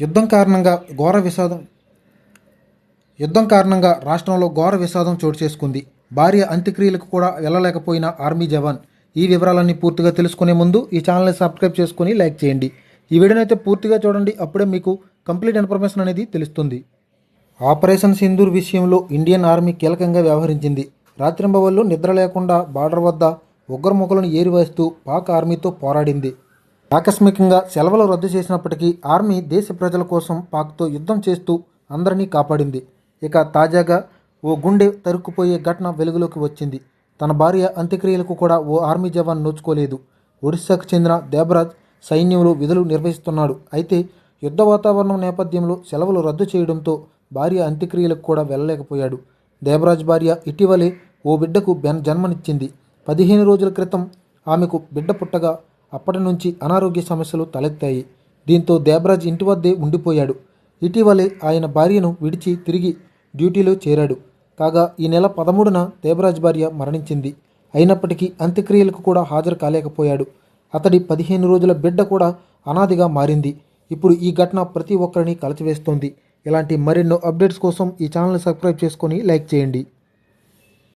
యుద్ధం కారణంగా ఘోర విషాదం యుద్ధం కారణంగా రాష్ట్రంలో ఘోర విషాదం చోటు చేసుకుంది. భార్య అంత్యక్రియలకు కూడా వెళ్ళలేకపోయిన ఆర్మీ జవాన్. ఈ వివరాలన్నీ పూర్తిగా తెలుసుకునే ముందు ఈ ఛానల్ని సబ్స్క్రైబ్ చేసుకొని లైక్ చేయండి. ఈ వీడియోని అయితే పూర్తిగా చూడండి. అప్పుడే మీకు కంప్లీట్ ఇన్ఫర్మేషన్ అనేది తెలుస్తుంది. ఆపరేషన్ సింధూర్ విషయంలో ఇండియన్ ఆర్మీ కీలకంగా వ్యవహరించింది. రాత్రింబవళ్ళు నిద్ర లేకుండా బార్డర్ వద్ద ఉగ్రముఖలను ఏరివేస్తూ పాక్ ఆర్మీతో పోరాడింది. ఆకస్మికంగా సెలవులు రద్దు చేసినప్పటికీ ఆర్మీ దేశ ప్రజల కోసం పాక్తో యుద్ధం చేస్తూ అందరినీ కాపాడింది. ఇక తాజాగా ఓ గుండె తరుక్కుపోయే ఘటన వెలుగులోకి వచ్చింది. తన భార్య అంత్యక్రియలకు కూడా ఓ ఆర్మీ జవాన్ నోచుకోలేదు. ఒడిశాకు చెందిన దేబరాజ్ సైన్యంలో విధులు నిర్వహిస్తున్నాడు. అయితే యుద్ధ వాతావరణం నేపథ్యంలో సెలవులు రద్దు చేయడంతో భార్య అంత్యక్రియలకు కూడా వెళ్ళలేకపోయాడు. దేవరాజ్ భార్య ఇటీవలే ఓ బిడ్డకు బెన్ జన్మనిచ్చింది. పదిహేను రోజుల క్రితం ఆమెకు బిడ్డ పుట్టగా అప్పటి నుంచి అనారోగ్య సమస్యలు తలెత్తాయి. దీంతో దేబరాజ్ ఇంటి వద్దే ఉండిపోయాడు. ఇటీవలే ఆయన భార్యను విడిచి తిరిగి డ్యూటీలో చేరాడు. కాగా ఈ నెల పదమూడున దేబరాజ్ భార్య మరణించింది. అయినప్పటికీ అంత్యక్రియలకు కూడా హాజరు కాలేకపోయాడు. అతడి పదిహేను రోజుల బిడ్డ కూడా అనాదిగా మారింది. ఇప్పుడు ఈ ఘటన ప్రతి ఒక్కరిని కలచివేస్తోంది. ఇలాంటి మరెన్నో అప్డేట్స్ కోసం ఈ ఛానల్ని సబ్స్క్రైబ్ చేసుకొని లైక్ చేయండి.